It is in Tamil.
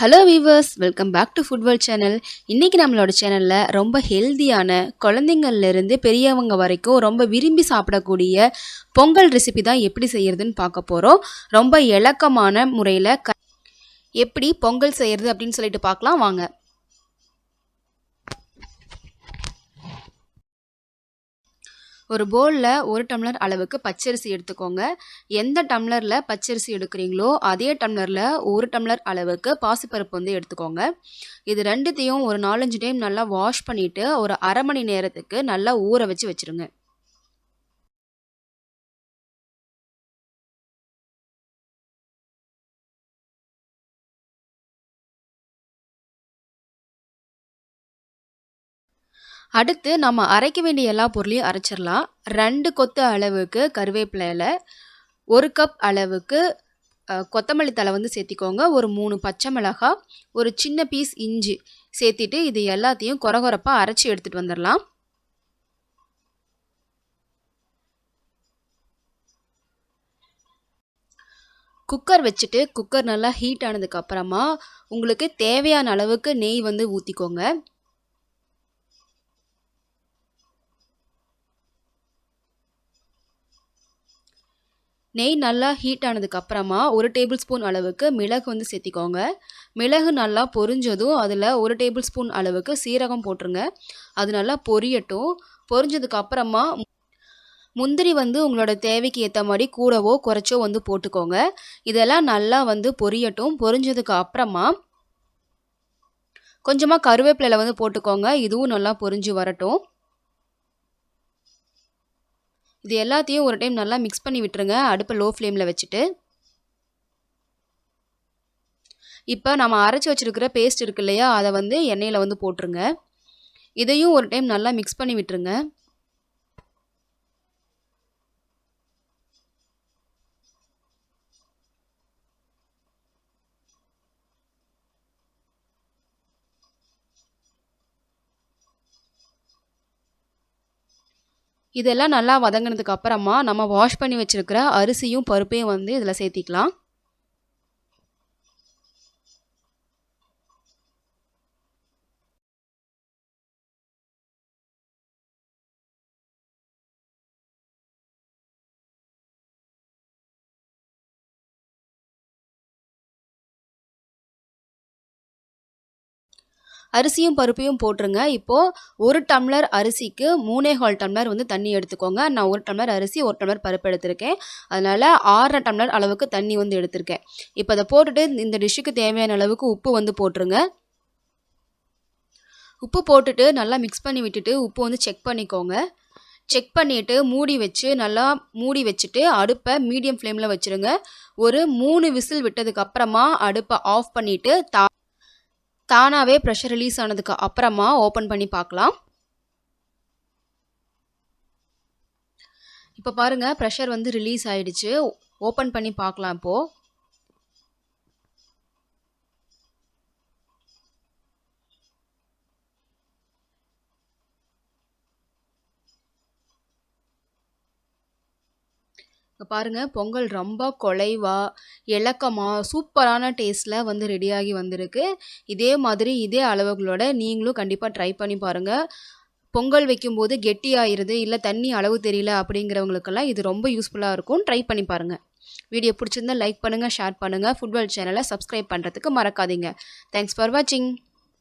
Hello viewers welcome back to football channel இன்றைக்கி நம்மளோட சேனலில் ரொம்ப ஹெல்தியான குழந்தைங்கள்லேருந்து பெரியவங்க வரைக்கும் ரொம்ப விரும்பி சாப்பிடக்கூடிய பொங்கல் ரெசிபி தான் எப்படி செய்கிறதுன்னு பார்க்க போகிறோம் ரொம்ப இலக்கமான முறையில் க எப்படி பொங்கல் செய்கிறது அப்படின்னு சொல்லிட்டு பார்க்கலாம். வாங்க. ஒரு போலில் ஒரு டம்ளர் அளவுக்கு பச்சரிசி எடுத்துக்கோங்க. எந்த டம்ளரில் பச்சரிசி எடுக்கிறீங்களோ அதே டம்ளரில் ஒரு டம்ளர் அளவுக்கு பாசிப்பருப்பு வந்து எடுத்துக்கோங்க. இது ரெண்டுத்தையும் ஒரு நாலஞ்சு டைம் நல்லா வாஷ் பண்ணிவிட்டு ஒரு அரை மணி நேரத்துக்கு நல்லா ஊற வச்சு வச்சுருங்க. அடுத்து நம்ம அரைக்க வேண்டிய எல்லா பொருளையும் அரைச்சிடலாம். ரெண்டு கொத்து அளவுக்கு கருவேப்பிலையில் ஒரு கப் அளவுக்கு கொத்தமல்லி தலை வந்து சேர்த்திக்கோங்க. ஒரு மூணு பச்சை மிளகாய் ஒரு சின்ன பீஸ் இஞ்சி சேர்த்திட்டு இது எல்லாத்தையும் குறகுறப்பாக அரைச்சி எடுத்துகிட்டு வந்துடலாம். குக்கர் வச்சுட்டு குக்கர் நல்லா ஹீட் ஆனதுக்கப்புறமா உங்களுக்கு தேவையான அளவுக்கு நெய் வந்து ஊற்றிக்கோங்க நெய் நல்லா ஹீட் ஆனதுக்கப்புறமா ஒரு டேபிள் ஸ்பூன் அளவுக்கு மிளகு வந்து சேர்த்திக்கோங்க. மிளகு நல்லா பொரிஞ்சதும் அதில் ஒரு டேபிள் ஸ்பூன் அளவுக்கு சீரகம் போட்டுருங்க. அது நல்லா பொரியட்டும். பொரிஞ்சதுக்கப்புறமா முந்திரி வந்து உங்களோட தேவைக்கு ஏற்ற மாதிரி கூடவோ குறைச்சோ வந்து போட்டுக்கோங்க. இதெல்லாம் நல்லா வந்து பொரியட்டும். பொரிஞ்சதுக்கு அப்புறமா கொஞ்சமாக கருவேப்பிலையில் வந்து போட்டுக்கோங்க. இதுவும் நல்லா பொரிஞ்சு வரட்டும். இது எல்லாத்தையும் ஒரு டைம் நல்லா மிக்ஸ் பண்ணி விட்டுருங்க. அடுப்பை லோ ஃப்ளேமில் வச்சுட்டு. இப்போ நம்ம அரைச்சி வச்சுருக்கிற பேஸ்ட் இருக்கு இல்லையா? அதை வந்து எண்ணெயில் வந்து போட்டுருங்க. இதையும் ஒரு டைம் நல்லா மிக்ஸ் பண்ணி விட்டுருங்க. இதெல்லாம் நல்லா வதங்கினதுக்கு அப்புறமா நம்ம வாஷ் பண்ணி வச்சுருக்கிற அரிசியும் பருப்பையும் வந்து இதில் சேர்த்திக்கலாம். அரிசியும் பருப்பையும் போட்டுருங்க. இப்போது ஒரு டம்ளர் அரிசிக்கு மூணே ஹால் டம்ளர் வந்து தண்ணி எடுத்துக்கோங்க. நான் ஒரு டம்ளர் அரிசி ஒரு டம்ளர் பருப்பு எடுத்திருக்கேன். அதனால் ஆறரை டம்ளர் அளவுக்கு தண்ணி வந்து எடுத்திருக்கேன். இப்போ அதை போட்டுட்டு இந்த டிஷ்ஷுக்கு தேவையான அளவுக்கு உப்பு வந்து போட்டுருங்க. உப்பு போட்டுட்டு நல்லா மிக்ஸ் பண்ணி விட்டுட்டு உப்பு வந்து செக் பண்ணிக்கோங்க. செக் பண்ணிவிட்டு மூடி வச்சு நல்லா மூடி வச்சுட்டு அடுப்பை மீடியம் ஃப்ளேமில் வச்சுருங்க. ஒரு மூணு விசில் விட்டதுக்கப்புறமா அடுப்பை ஆஃப் பண்ணிவிட்டு தா தானாகவே ப்ரெஷர் ரிலீஸ் ஆனதுக்கு அப்புறமா ஓப்பன் பண்ணி பார்க்கலாம். இப்போ பாருங்கள் ப்ரெஷர் வந்து ரிலீஸ் ஆகிடுச்சு ஓப்பன் பண்ணி பார்க்கலாம் இப்போது இப்போ பாருங்கள் பொங்கல் ரொம்ப குலைவாக இலக்கமாக சூப்பரான டேஸ்ட்டில் வந்து ரெடியாகி வந்திருக்கு. இதே மாதிரி இதே அளவுகளோட நீங்களும் கண்டிப்பாக ட்ரை பண்ணி பாருங்கள் பொங்கல் வைக்கும்போது கெட்டியாயிருது இல்லை தண்ணி அளவு தெரியல அப்படிங்கிறவங்களுக்கெல்லாம் இது ரொம்ப யூஸ்ஃபுல்லாக இருக்கும். ட்ரை பண்ணி பாருங்கள் வீடியோ பிடிச்சிருந்தா லைக் பண்ணுங்கள் ஷேர் பண்ணுங்கள் ஃபுட்பால் சேனலை சப்ஸ்கிரைப் பண்ணுறதுக்கு மறக்காதீங்க. தேங்க்ஸ் ஃபார் வாட்சிங்